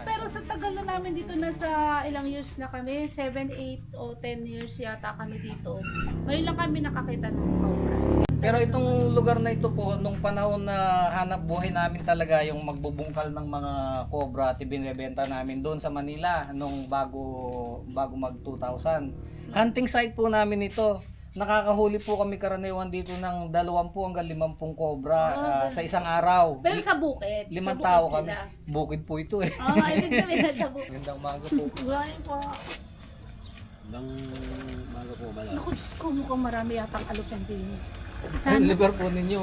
Pero sa tagal na namin dito na sa ilang years na kami, 7, 8 o 10 years yata kami dito. Ngayon lang kami nakakita ng cobra. Pero itong lugar na ito po, nung panahon na hanap buhay namin talaga yung magbubungkal ng mga cobra at ibinebenta namin doon sa Manila nung bago bago mag 2000. Hunting site po namin ito. Nakakahuli po kami karaniwan dito ng 20 hanggang 50 cobra ah, sa isang araw. Pero sa bukid. Limang sa bukid tao kami. sila. Bukid po ito eh. Oo, oh, ibig sabihin na sa bukid. Gandang umaga po. Gano'n po. Ilang maga po? Naku, Diyos ko, mukhang marami yatang alupin din. Yung lugar po ninyo,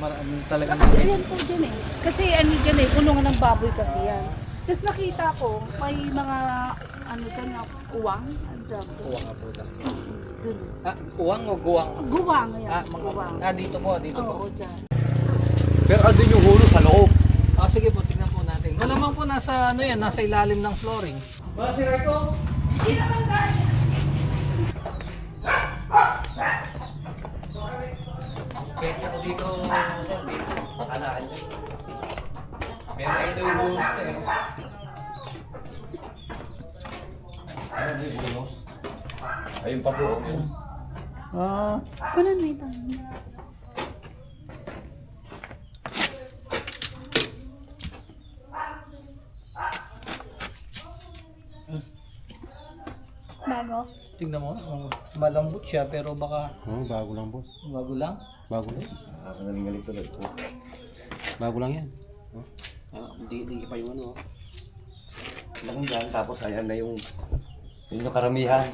maraming talaga Kasi ayan po dyan eh. Kasi ano dyan eh, kulungan ng baboy kasi yan. Tapos nakita ko, may mga ano dyan na uwang. Uwang nga po. Dun. Ah, uwang o guwang? Guwang yan. Ah, mga Guwang. Ah, dito po, dito po. Oo, dyan. Pero andun yung hulo sa loob. Ah, sige po, tingnan po natin. Malamang po nasa ano yan, nasa ilalim ng flooring. Ba, si Reto? Petsa ko dito, sir. Makalaan niya. Meron ito yung bonus na eh. Ano yung bonus? Ayun pa po. Ah, Kunan mo ito. Bago? tingnan mo. oh, malambot siya pero baka Oo, bago lang po. bago lang. Bago lang. Nakakagaling-galing tuloy. Bago lang yan. Ah, hindi, hindi pa yung ano. Lang dyan, tapos ayan na yung yun yung karamihan.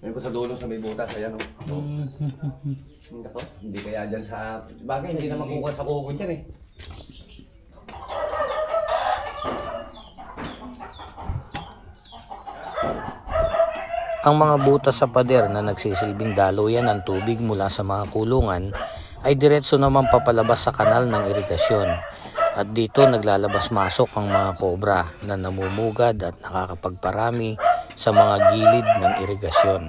Yun ko sa dulo sa may butas, ayan o. Oh. Hindi ko, hindi kaya dyan sa... Bagay, hindi na makukuha sa kuko dyan eh. Ang mga butas sa pader na nagsisilbing daluyan ng tubig mula sa mga kulungan ay diretso naman papalabas sa kanal ng irigasyon. At dito naglalabas-masok ang mga kobra na namumugad at nakakapagparami sa mga gilid ng irigasyon.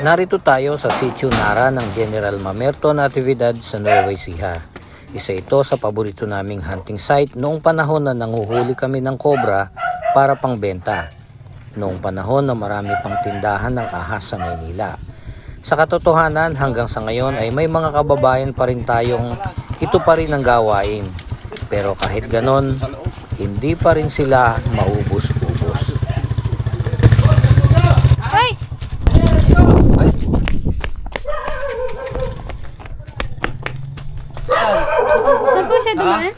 Narito tayo sa sitio Nara ng General Mamerto Natividad sa Nueva Ecija. Isa ito sa paborito naming hunting site noong panahon na nanguhuli kami ng kobra para pangbenta. Noong panahon na marami pang tindahan ng ahas sa Maynila. Sa katotohanan hanggang sa ngayon ay may mga kababayan pa rin tayong ito pa rin ang gawain. Pero kahit ganon, hindi pa rin sila maubos-ubos. Ay! Saan po siya dumaan?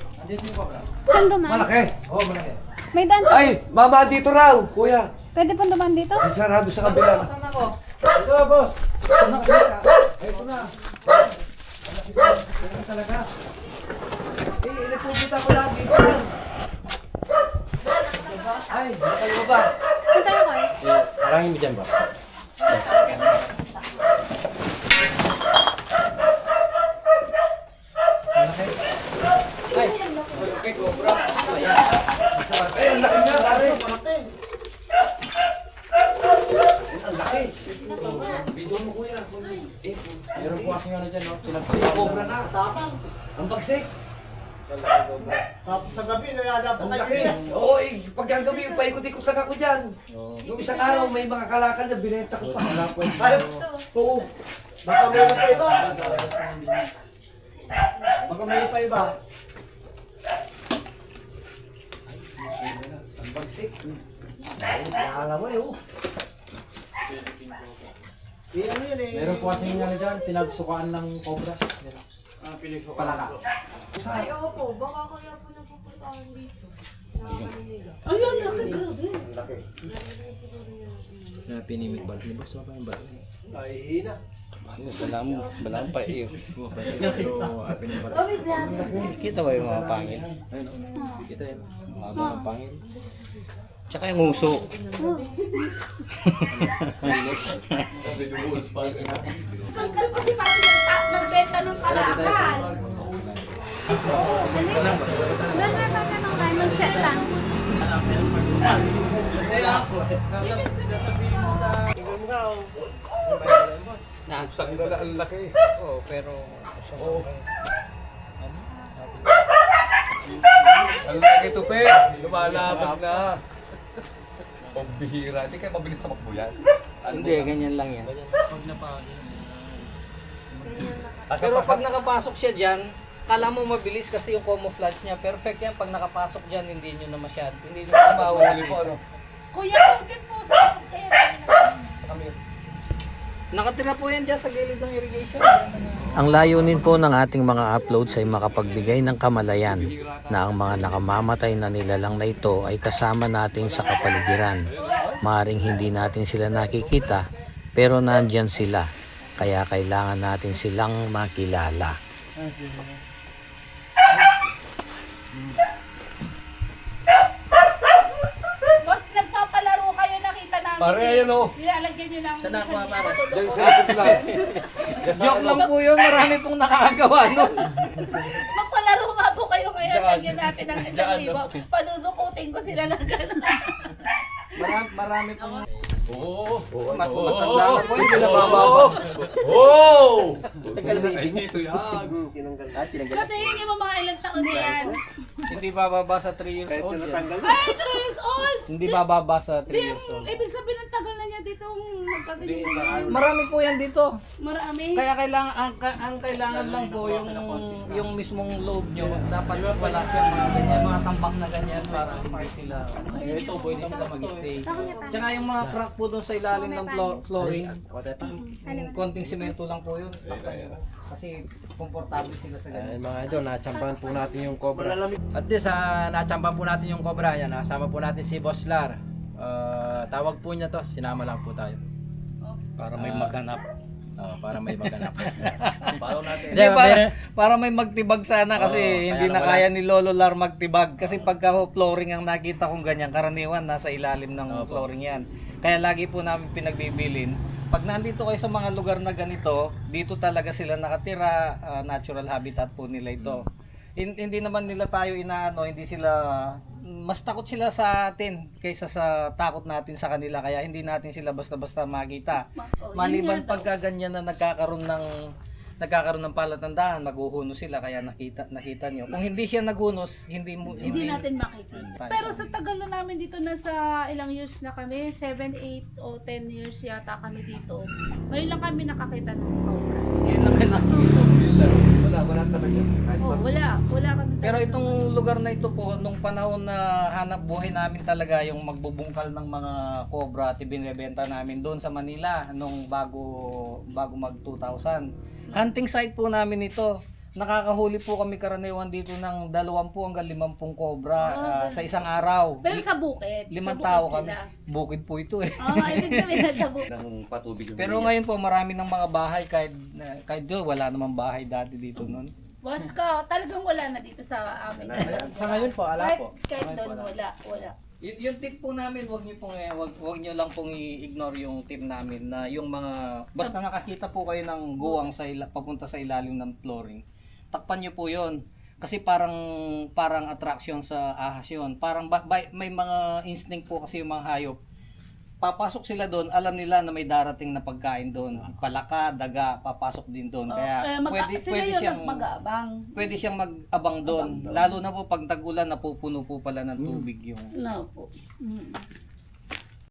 Saan dumaan? Malaki! Oo, oh, malaki. May daan. Ay, mama, dito raw, kuya. Pwede po dumaan dito? Ay, sarado sa kabila. Saan ako? Ito, boss. Ito na. Ano talaga? Eh, nagpupunta ko dito lang. Ay, nakaliwa ba? Punta na ko eh. Marangin mo dyan ba? Ay, okay, cobra. Ay, ang laki niya, pare. Ang laki. Video mo, kuya. Eh, meron po kasi ano dyan, no? Pinagsik. Cobra na. Tapang. Ang bagsik. Tapos sa gabi, nayada pa Ang kayo laki. Oo, eh, pag ang gabi, paikot-ikot lang ako dyan. Yung isang araw, may mga kalakal na binenta ko pa. Ay, oo. Baka meron pa iba. Baka meron pa iba. Ang bagsik. Ay, nakakalawa eh, oh. Eh, ano yun eh. Meron po kasi nga na dyan, pinagsukaan ng cobra. Ah, pinagsuka. Palaka. Ay, opo. Baka kaya po napupuntahan dito. Ayun, laki grabe. Ang laki. Na pinimig ba? Ni boss pa yung ba? Ay, hina. Balam, balam pa iyo. Kita ba yung mga pangil? Kita yun. Mga pangil. Tsaka yung uso. Kalkal pa si nagta- nagbenta ng kalakal. Oo, dali. Nagbenta ka ng kain ng. Tingnan mo nga, Na, Ang dala, ang laki. Oo, pero... Oo. Ang laki to, pe. Lumalabag na. Pambihira. Hindi kayo mabilis sa makbo yan. Hindi, ganyan lang yan. Kasi Pero pag nakapasok siya dyan, kala mo mabilis kasi yung camouflage niya. Perfect yan. Pag nakapasok dyan, hindi nyo na masyad. Hindi nyo na ano? Kuya, kung dyan po sa kaya namin Nakatira po yan dyan sa gilid ng irrigation. Ang layunin po ng ating mga uploads ay makapagbigay ng kamalayan na ang mga nakamamatay na nilalang na ito ay kasama natin sa kapaligiran. Maring hindi natin sila nakikita pero nandyan sila kaya kailangan natin silang makilala. Boss, nagpapalaro kayo, nakita namin. Pare, ayan, oh. Nilalagyan nyo ng... Sana ako, lang. Joke lang po yun. Marami pong nakakagawa nun. Magpalaro nga po kayo kaya lagyan natin ng isang libo. Padudukutin ko sila ng gano'n. Marami, marami pong... Oo. Oo. Mas matanda na po. Hindi nabababa. Oo. Tagal ba Ay, dito yan. Kasi hindi mo mga ilang taon na yan. Hindi bababa sa 3 years old yan. Ay, 3 years old! Hindi bababa sa 3 Hindi, years old. ibig sabihin dito nagkaganyan. Marami po yan dito. Marami. Kaya kailangan ang, ang kailangan lang po yung yung mismong loob nyo dapat wala siyang mga ganyan, mga tambak na ganyan para hindi sila ito pwede sila mag-stay. Tsaka yung mga crack po doon sa ilalim ng flo- flooring, konting simento lang po yun. Kasi komportable sila sa ganyan. Ayan mga idol, nachampan po natin yung cobra. At least, ah, nachampan po natin yung cobra. Yan, nasama po natin si Boss Lar. Ah, tawag po niya to, sinama lang po tayo. Para may Ah. maghanap. Oh, para may maganap. Follow natin. Hindi, para, para may magtibag sana kasi Oo, hindi kaya na wala- kaya ni Lolo Lar magtibag. Kasi pagka ho, flooring ang nakita kong ganyan, karaniwan nasa ilalim ng Opo. flooring yan. Kaya lagi po namin pinagbibilin. Pag nandito kayo sa mga lugar na ganito, dito talaga sila nakatira, ah, natural habitat po nila ito. Hin- hindi naman nila tayo inaano, hindi sila mas takot sila sa atin kaysa sa takot natin sa kanila kaya hindi natin sila basta-basta makita. Oh, Maliban pagka ganyan na nagkakaroon ng nagkakaroon ng palatandaan, maghuhunos sila kaya nakita nakita nyo. Kung hindi siya naghunos, hindi mo Hindi natin makikita. Pero sa tagal na namin dito, nasa ilang years na kami, 7, 8 o 10 years yata kami dito. Ngayon lang kami nakakita ng cobra. Yun lang yun. Wala, wala talaga. Kahit Oh, wala. Wala kami. Pero itong lugar na ito po, nung panahon na hanap buhay namin talaga yung magbubungkal ng mga cobra at binebenta namin doon sa Manila nung bago bago mag 2000. Hunting site po namin ito. Nakakahuli po kami karaniwan dito ng 20 hanggang 50 cobra ah, sa isang araw. Pero sa bukid. Limang sa bukid tao kami. sila. Bukid po ito eh. Oo, oh, ibig sabihin na sa bukid. ng patubig Pero ngayon po marami ng mga bahay kahit kahit doon wala namang bahay dati dito noon. Boss ko, talagang wala na dito sa amin. Sa ngayon po, ala Kahit, po. kahit doon, wala. Wala. Y- yung tip po namin, wag niyo pong eh, wag, wag niyo lang pong i-ignore yung tip namin na yung mga basta nakakita po kayo ng guwang sa ila, papunta sa ilalim ng flooring. Takpan niyo po 'yon. Kasi parang parang attraction sa ahas 'yon. Parang ba, ba- may mga instinct po kasi yung mga hayop. Papasok sila doon, alam nila na may darating na pagkain doon. Palaka, daga, papasok din doon. Oh, Kaya eh, mag- pwede sila pwede siyang mag-aabang. pwede siyang mag-abang doon. Lalo na po pag tag-ulan, napupuno po pala ng tubig yung No po. Mm.